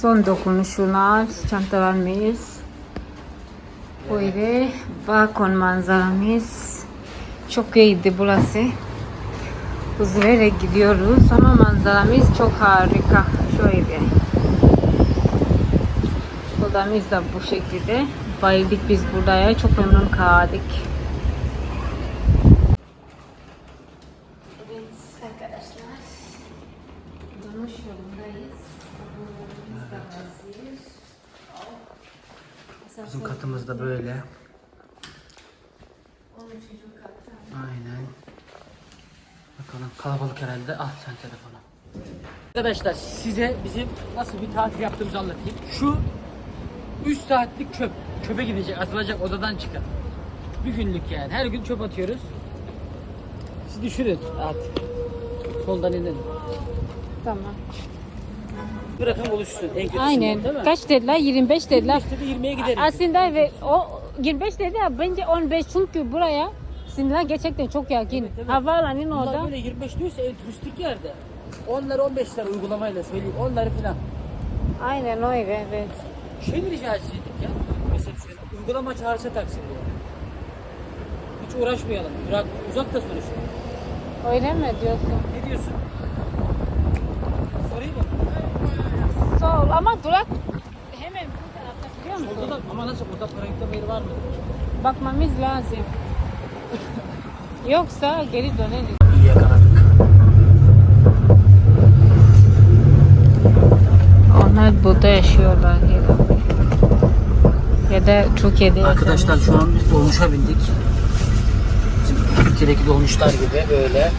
Son dokunuşlar, çantalarımız. Böyle balkon manzaramız. Çok iyiydi burası. Huzur'a gidiyoruz ama manzaramız çok harika. Şöyle. Odamız da bu şekilde. Bayıldık biz buraya. Çok memnun kaldık. Evet arkadaşlar. Dönüş yolundayız. Kapılarımız da hazır. Bizim katımız da böyle. 13. katta. Aynen. Bakalım kalabalık herhalde. Al sen telefonu. Arkadaşlar size bizim nasıl bir tatil yaptığımızı anlatayım. Şu 3 saatlik çöp. Çöpe gidecek, atılacak odadan çıkan. Bir günlük yani. Her gün çöp atıyoruz. Siz düşürün artık. Soldan inin. Tamam. Bir rakam oluşsun. En kötüsü Aynen. değil mi? Kaç dediler? 25 dediler. İşte de 20'ye gideriz. Aslında ve o 25 dedi ya bence 15 çünkü buraya Sinirler gerçekten çok yakın. Evet, evet. Havaalanının Bunlar orada. böyle 25 diyorsa en turistik yerde. 10'lar 15'ler uygulamayla söyleyeyim. 10'ları falan. Aynen öyle evet. Şey mi rica etseydik ya? Mesela şöyle uygulama çağırsa Taksim diye. Hiç uğraşmayalım. Bırak uzak da sonuçta. Öyle mi diyorsun? Ne diyorsun? Ama durak hemen bu tarafta biliyor musun? Orada da ama nasıl burada para yükleme yeri var mı? Bakmamız lazım. Yoksa geri döneriz. İyi yakaladık. Onlar burada yaşıyorlar herhalde. Ya da Türkiye'de Arkadaşlar şu an biz dolmuşa bindik. Bizim Türkiye'deki dolmuşlar gibi böyle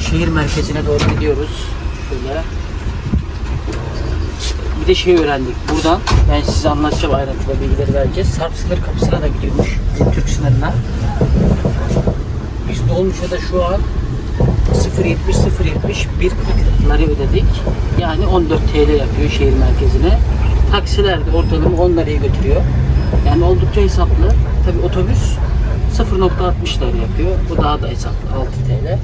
şehir merkezine doğru gidiyoruz. Şöyle. De şey öğrendik. Buradan ben size anlatacağım ayrıntılı bilgileri vereceğiz. Sarp sınır kapısına da gidiyormuş. Türk sınırına. Biz dolmuşa da şu an 0.70 0.70 bir lira ödedik. Yani 14 TL yapıyor şehir merkezine. Taksiler de ortalama 10 liraya götürüyor. Yani oldukça hesaplı. Tabi otobüs 0.60 lira yapıyor. Bu daha da hesaplı 6 TL.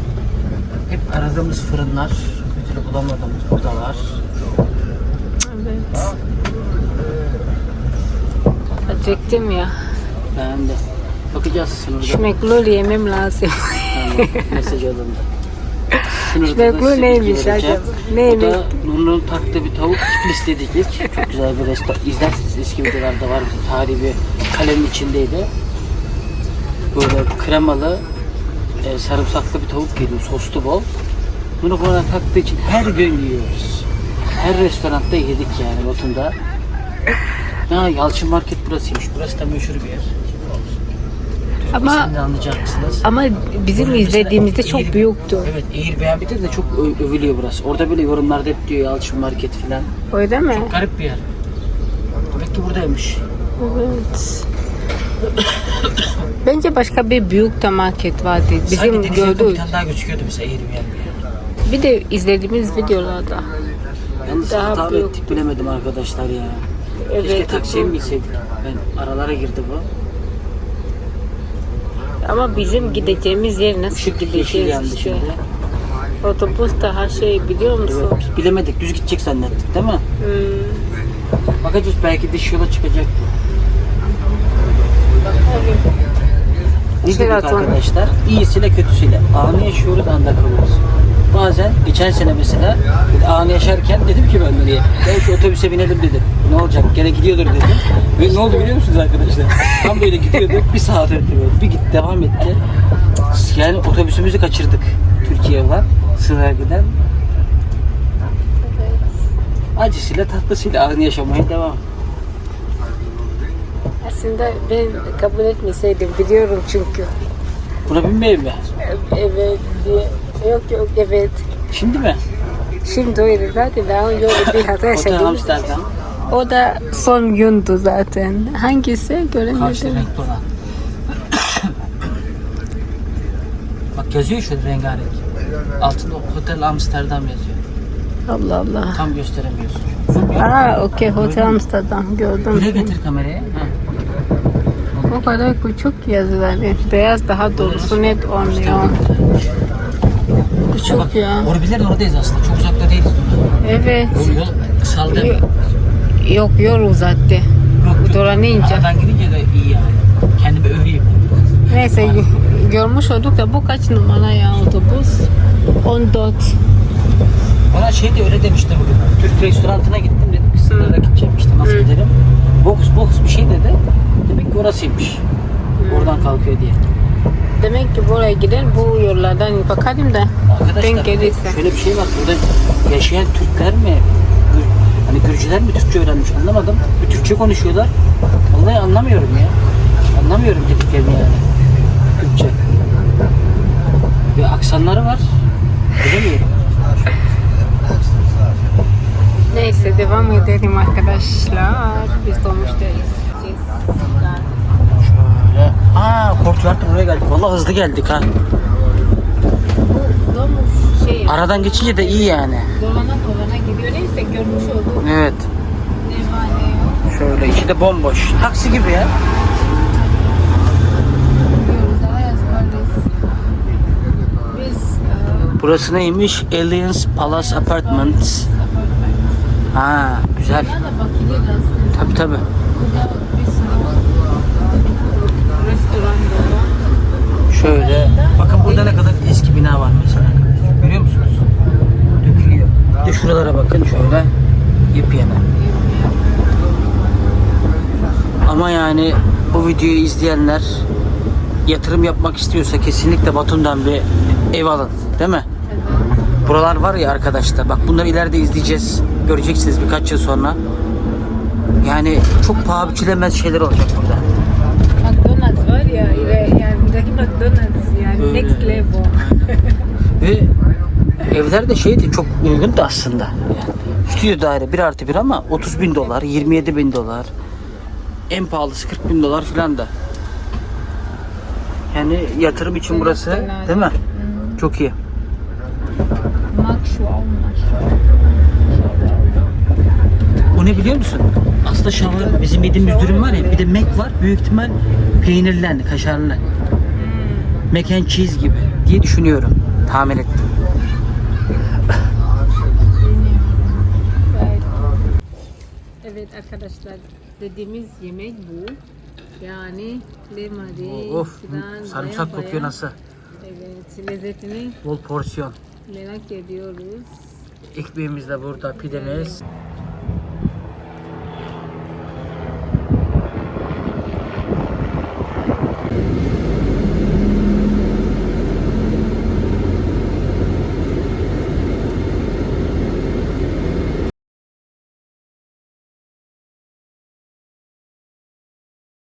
Hep aradığımız fırınlar, bir türlü bulamadığımız odalar. Acıktım ya. Ben de. Bakacağız sınırda. Şmeklol yemem lazım. Tamam, mesaj alındı. Size neymiş acaba? Ne Bu da? Nur'un taktığı bir tavuk tiflis dedik ilk. Çok güzel bir restoran. İzlersiniz eski videolarda var tarihi bir kalenin içindeydi. Böyle kremalı, e, sarımsaklı bir tavuk geliyor, soslu bol. Bunu bana taktığı için her gün yiyoruz. Her restoranda yedik yani Batum'da. Ha, Yalçın Market burasıymış. Burası da meşhur bir yer. Ama Şimdi anlayacaksınız. ama bizim izlediğimizde çok büyüktü. Evet Airbnb'de de çok ö- övülüyor burası. Orada böyle yorumlarda hep diyor Yalçın Market filan. Öyle mi? Garip bir yer. Demek ki buradaymış. Evet. Bence başka bir büyük de market vardı. Sanki Bizim deniz yakın bir tane daha gözüküyordu mesela Airbnb. Bir de izlediğimiz videolarda. Yalnız Daha hata büyük. ettik bilemedim arkadaşlar ya. Keşke Evet. taksiye mi gitseydik? Ben aralara girdi bu. Ama bizim gideceğimiz yer nasıl Işık yeşil gideceğiz yandı işte. şimdi. Otobüs daha şey biliyor musun? Evet, biz bilemedik. Düz gidecek zannettik değil mi? Hmm. Bakacağız belki dış yola çıkacak bu. Ne dedik Sheraton. arkadaşlar? İyisiyle kötüsüyle. Anı yaşıyoruz, anda kalıyoruz. Bazen geçen sene mesela anı yaşarken dedim ki ben nereye? Belki otobüse binelim dedim. Ne olacak? Gene gidiyordur dedim. Ve ne oldu biliyor musunuz arkadaşlar? Tam böyle gidiyorduk. Bir saat etti böyle. Bir gitti devam etti. Yani otobüsümüzü kaçırdık. Türkiye'ye olan sınıra giden. Acısıyla tatlısıyla anı yaşamaya devam. Aslında ben kabul etmeseydim biliyorum çünkü. Buna binmeyeyim mi? Evet diye. Yok yok evet. Şimdi mi? Şimdi öyle zaten daha önce öyle bir hata yaşadım. Amsterdam. O da son gündü zaten. Hangisi Karşı göremedim. renkli olan. Bak yazıyor şöyle rengarenk. Altında Hotel Amsterdam yazıyor. Allah Allah. Tam gösteremiyorsun. Aa okey Hotel Amsterdam gördüm. Buraya getir kamerayı. O kadar küçük yazılar. Beyaz daha doğrusu net olmuyor. Çok ya. Orbiler de oradayız aslında. Çok uzakta değiliz. Evet. Yol, yol kısaldı. Yok, yol uzattı. Yok, Dolanınca. Aradan gidince de iyi yani. Kendimi öveyim. Neyse gö- görmüş olduk da bu kaç numara ya otobüs? 14. Bana şey de öyle demişti bugün. Türk restoranına gittim dedim. Bir sınırda gideceğim işte nasıl Hı. giderim. Box box bir şey dedi. Demek ki orasıymış. Oradan kalkıyor diye. Demek ki buraya gider bu yollardan bakalım da Arkadaşlar denk gelirse. şöyle bir şey var. Burada yaşayan Türkler mi? Hani Gürcüler mi Türkçe öğrenmiş anlamadım. Bir Türkçe konuşuyorlar. Vallahi anlamıyorum ya. Anlamıyorum dediklerini yani. Türkçe. Ve aksanları var. Bilemiyorum. Neyse devam edelim arkadaşlar. Biz dolmuştayız. Şöyle. Aa Portugal'da buraya geldik. Vallahi hızlı geldik ha. Bu şey Aradan geçince de iyi yani. dolana dolana gidiyor. Neyse görmüş olduk. Evet. Ne var ne yok. Şöyle içi de bomboş. Taksi gibi ya. E, Burası neymiş? Aliens Palace Apartments. Ha güzel. Tabi tabi. Burada bir sürü restoran da var. Şöyle. Bakın burada ne kadar eski bina var mesela. Görüyor musunuz? Dökülüyor. Bir de şuralara bakın şöyle. Yepyeni. Ama yani bu videoyu izleyenler yatırım yapmak istiyorsa kesinlikle Batum'dan bir ev alın. Değil mi? Buralar var ya arkadaşlar. Bak bunları ileride izleyeceğiz. Göreceksiniz birkaç yıl sonra. Yani çok paha biçilemez şeyler olacak burada. Ya ile yani buradaki McDonald's yani Öyle. next level. Ve evler de şeydi çok uygun da aslında. Yani stüdyo daire 1 artı 1 ama 30 bin dolar, 27 bin dolar. En pahalısı 40 bin dolar filan da. Yani yatırım için burası değil mi? Çok iyi. Makşual O ne biliyor musun? Aslında şavur bizim yediğimiz dürüm var ya bir de Mac var büyük ihtimal peynirli, kaşarlı. Mac and cheese gibi diye düşünüyorum. Tahmin ettim. Evet arkadaşlar dediğimiz yemek bu. Yani lemari Of filan sarımsak kokuyor nasıl? Evet lezzetini Bol porsiyon. merak ediyoruz. Ekmeğimiz de burada, pidemiz.